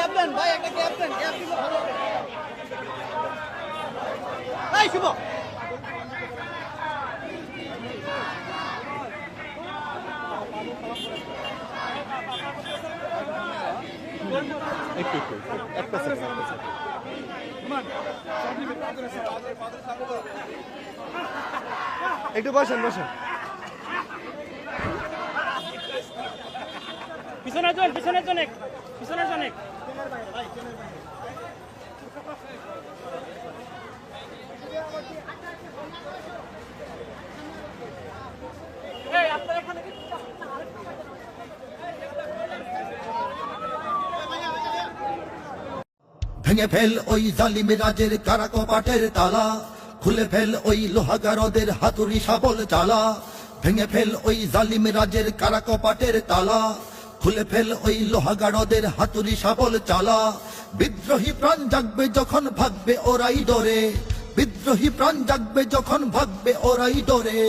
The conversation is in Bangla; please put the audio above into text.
গ্যাপ ভাই একটা গ্যাপ দেন ভালো হবে এই শুভ একটু বসেন বসেন। পিছনের জন পিছনের জন এক পিছনের জন এক। ভেঙে ফেল ওই জালিম রাজের কারা কপাটের তালা, খুলে ফেল ওই লোহাগারদের হাতুড়ি শাবল চালা, ভেঙে ফেল ওই জালিম রাজের কারা কপাটের তালা খুলে ফেল ওই লোহাগাড়দের হাতুরি সাবল চালা। বিদ্রোহী প্রাণ জাগবে যখন ভাগবে ওরাই ডরে। বিদ্রোহী প্রাণ জাগবে যখন ভাগবে ওরাই ডরে।